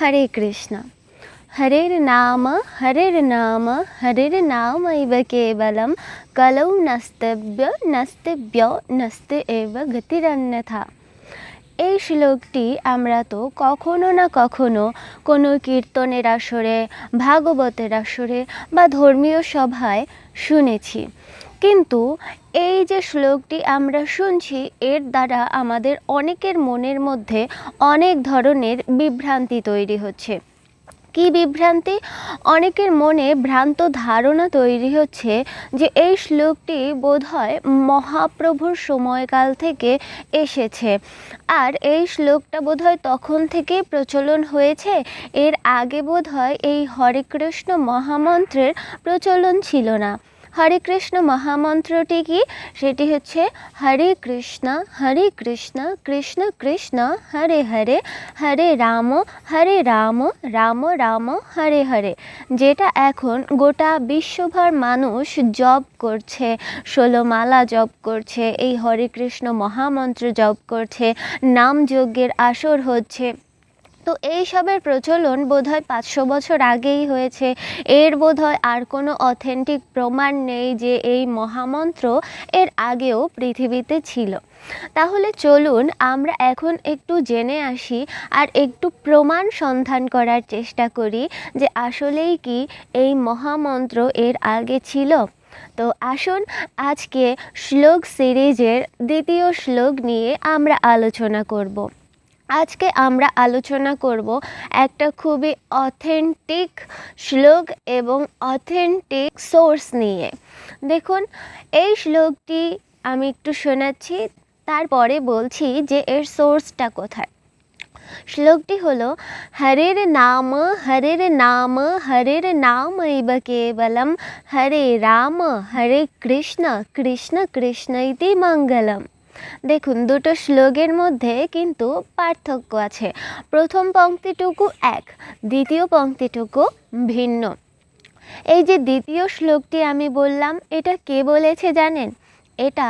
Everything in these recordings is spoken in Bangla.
হরে কৃষ্ণ হরের নাম হরের নাম হরের নামৈব কেবলম কলৌ নস্তব্য নস্তব্য নস্তে এব গতিরন্যথা এই শ্লোকটি আমরা তো কখনো না কখনো কোনো কীর্তনের আসরে, ভাগবতের আসরে বা ধর্মীয় সভায় শুনেছি। কিন্তু এই যে শ্লোকটি আমরা শুনছি, এর দ্বারা আমাদের অনেকের মনের মধ্যে অনেক ধরনের বিভ্রান্তি তৈরি হচ্ছে। কি বিভ্রান্তি? অনেকের মনে ভ্রান্ত ধারণা তৈরি হচ্ছে যে এই শ্লোকটি বোধহয় মহাপ্রভুর সময়কাল থেকে এসেছে। আর এই শ্লোকটা বোধহয় তখন থেকেই প্রচলন হয়েছে। এর আগে বোধহয় এই হরে কৃষ্ণ মহামন্ত্রের প্রচলন ছিল না। হরে কৃষ্ণ মহামন্ত্রটি কি? সেটি হচ্ছে, হরে কৃষ্ণ হরে কৃষ্ণ কৃষ্ণ কৃষ্ণ, হরে হরে হরে রাম হরে রাম রাম রাম, হরে হরে। যেটা এখন গোটা বিশ্বভর মানুষ জপ করছে, ষোলো মালা জপ করছে, এই হরে কৃষ্ণ মহামন্ত্র জপ করছে, নাম যজ্ঞের আসর হচ্ছে। তো এই সবের প্রচলন বোধহয় পাঁচশো বছর আগেই হয়েছে। এর বোধহয় আর কোনো অথেন্টিক প্রমাণ নেই যে এই মহামন্ত্র এর আগেও পৃথিবীতে ছিল। তাহলে চলুন আমরা এখন একটু জেনে আসি আর একটু প্রমাণ সন্ধান করার চেষ্টা করি যে আসলেই কি এই মহামন্ত্র এর আগে ছিল। তো আসুন আজকে শ্লোক সিরিজের দ্বিতীয় শ্লোক নিয়ে আমরা আলোচনা করব। আজকে আমরা আলোচনা করব একটা খুবই অথেন্টিক শ্লোক এবং অথেন্টিক সোর্স নিয়ে। দেখুন, এই শ্লোকটি আমি একটু শোনাচ্ছি, তারপরে বলছি যে এর সোর্সটা কোথায়। শ্লোকটি হলো, হরের নাম হরের নাম হরের নাম ইব কেবলম, হরে রাম, হরে কৃষ্ণ কৃষ্ণ কৃষ্ণ ইতি মঙ্গলম। দেখুন, দুটো শ্লোকের মধ্যে কিন্তু পার্থক্য আছে। প্রথম পংক্তিটুকু এক, দ্বিতীয় পংক্তিটুকু ভিন্ন। এই যে দ্বিতীয় শ্লোকটি আমি বললাম, এটা কে বলেছে জানেন? এটা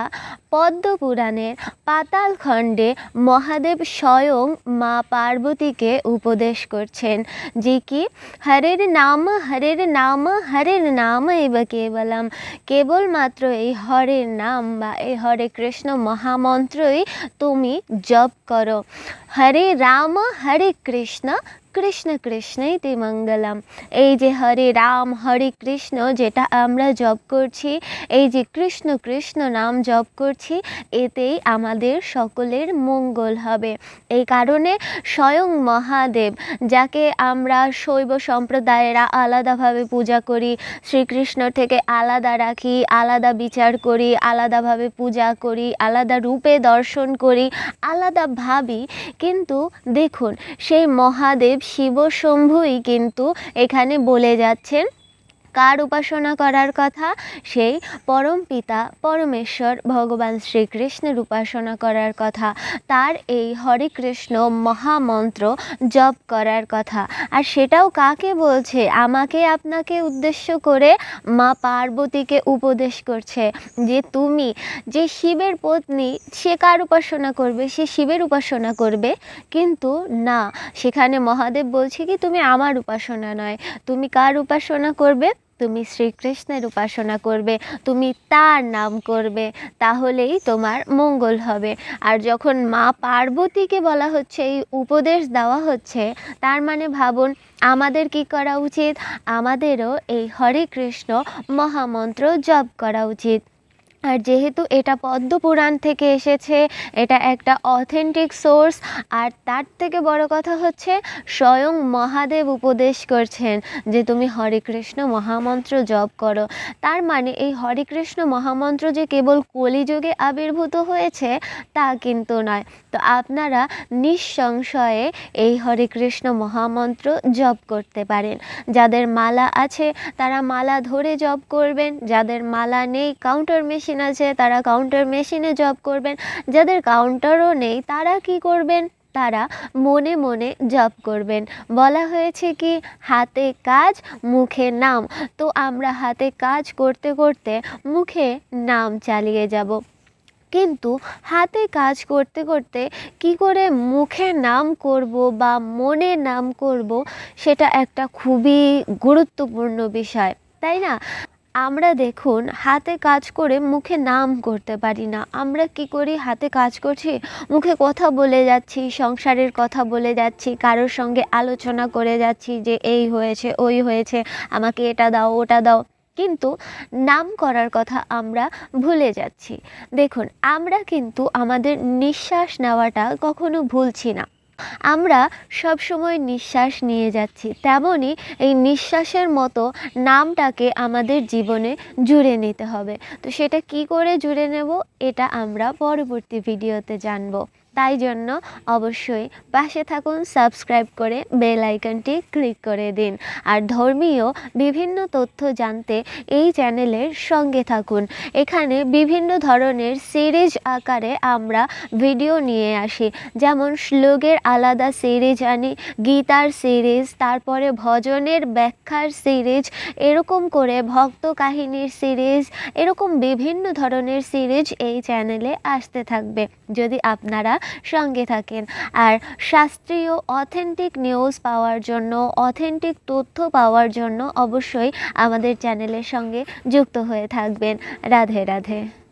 পদ্ম পুরাণের পাতাল খণ্ডে মহাদেব স্বয়ং মা পার্বতীকে উপদেশ করছেন যে কি, হরের নাম হরের নাম হরের নাম এব কেবলম। কেবলমাত্র এই হরের নাম বা এই হরে কৃষ্ণ মহামন্ত্রই তুমি জপ করো। হরে রাম, হরে কৃষ্ণ কৃষ্ণ কৃষ্ণই তে মঙ্গলম এই যে হরে রাম, হরে কৃষ্ণ যেটা আমরা জপ করছি, এই যে কৃষ্ণ কৃষ্ণ নাম জপ করছি, এতেই আমাদের সকলের মঙ্গল হবে। এই কারণে স্বয়ং মহাদেব, যাকে আমরা শৈব সম্প্রদায়েরা আলাদাভাবে পূজা করি, শ্রীকৃষ্ণ থেকে আলাদা রাখি, আলাদা বিচার করি, আলাদাভাবে পূজা করি, আলাদা রূপে দর্শন করি, আলাদা ভাবি। কিন্তু দেখুন, সেই মহাদেব শিব শম্ভুই কিন্তু এখানে বলে যাচ্ছেন কার উপাসনা করার কথা? সেই পরম পিতা পরমেশ্বর ভগবান শ্রীকৃষ্ণের উপাসনা করার কথা। তার এই হরে কৃষ্ণ মহামন্ত্র জপ করার কথা। আর সেটাও কাকে বলছে? আমাকে আপনাকে উদ্দেশ্য করে মা পার্বতীকে উপদেশ করছে যে তুমি যে শিবের পত্নী, সে কার উপাসনা করবে? সে শিবের উপাসনা করবে। কিন্তু না, সেখানে মহাদেব বলছে কি, তুমি আমার উপাসনা নয়। তুমি কার উপাসনা করবে? তুমি শ্রীকৃষ্ণের উপাসনা করবে, তুমি তার নাম করবে, তাহলেই তোমার মঙ্গল হবে। আর যখন মা পার্বতীকে বলা হচ্ছে, এই উপদেশ দেওয়া হচ্ছে, তার মানে ভাবুন, আমাদের কি করা উচিত? আমাদেরও এই হরে কৃষ্ণ মহামন্ত্র জপ করা উচিত। আর যেহেতু এটা পদ্ম পুরাণ থেকে এসেছে, এটা একটা অথেন্টিক সোর্স আর তার থেকে বড় কথা হচ্ছে স্বয়ং মহাদেব উপদেশ করছেন যে তুমি হরে কৃষ্ণ মহামন্ত্র জপ করো। তার মানে এই হরে কৃষ্ণ মহামন্ত্র যে কেবল কলিযুগে আবির্ভূত হয়েছে, তা কিন্তু নয়। তো আপনারা নিঃসংশয়ে এই হরে কৃষ্ণ মহামন্ত্র জপ করতে পারেন। যাদের মালা আছে, তারা মালা ধরে জপ করবেন। যাদের মালা নেই কাউন্টার মেশিন আছে, তারা কাউন্টার মেশিনে জব করবেন। যাদের কাউন্টারও নেই, তারা কি করবেন? তারা মনে মনে জব করবেন। বলা হয়েছে কি, হাতে কাজ, মুখে নাম। তো আমরা হাতে কাজ করতে করতে মুখে নাম চালিয়ে যাব। কিন্তু হাতে কাজ করতে করতে কি করে মুখে নাম করব বা মনে নাম করব, সেটা একটা খুবই গুরুত্বপূর্ণ বিষয়, তাই না? আমরা দেখুন, হাতে কাজ করে মুখে নাম করতে পারি না। আমরা কি করি? হাতে কাজ করছি, মুখে কথা বলে যাচ্ছি, সংসারের কথা বলে যাচ্ছি, কারোর সঙ্গে আলোচনা করে যাচ্ছি যে এই হয়েছে, ওই হয়েছে, আমাকে এটা দাও, ওটা দাও। কিন্তু নাম করার কথা আমরা ভুলে যাচ্ছি। দেখুন, আমরা কিন্তু আমাদের নিঃশ্বাস নেওয়াটা কখনো ভুলছি না। আমরা সব সময় নিঃশ্বাস নিয়ে যাচ্ছি, তেমনই এই নিঃশ্বাসের মতো নামটাকে আমাদের জীবনে জুড়ে নিতে হবে। তো সেটা কি করে জুড়ে নেব, এটা আমরা পরবর্তী ভিডিওতে জানব। তাই জন্য অবশ্যই পাশে থাকুন, সাবস্ক্রাইব করে বেল আইকনটি ক্লিক করে দিন। আর ধর্মীয় বিভিন্ন তথ্য জানতে এই চ্যানেলের সঙ্গে থাকুন। এখানে বিভিন্ন ধরনের সিরিজ আকারে আমরা ভিডিও নিয়ে আসি। যেমন শ্লোকের আলাদা সিরিজ আনি, গীতার সিরিজ, তারপরে ভজনের ব্যাখ্যার সিরিজ, এরকম করে ভক্ত কাহিনীর সিরিজ, এরকম বিভিন্ন ধরনের সিরিজ এই চ্যানেলে আসতে থাকবে। যদি আপনারা সঙ্গে থাকেন। আর শাস্ত্রীয় অথেন্টিক নিউজ পাওয়ার জন্য অথেন্টিক তথ্য পাওয়ার জন্য অবশ্যই আমাদের চ্যানেলের সঙ্গে যুক্ত হয়ে থাকবেন। রাধে রাধে।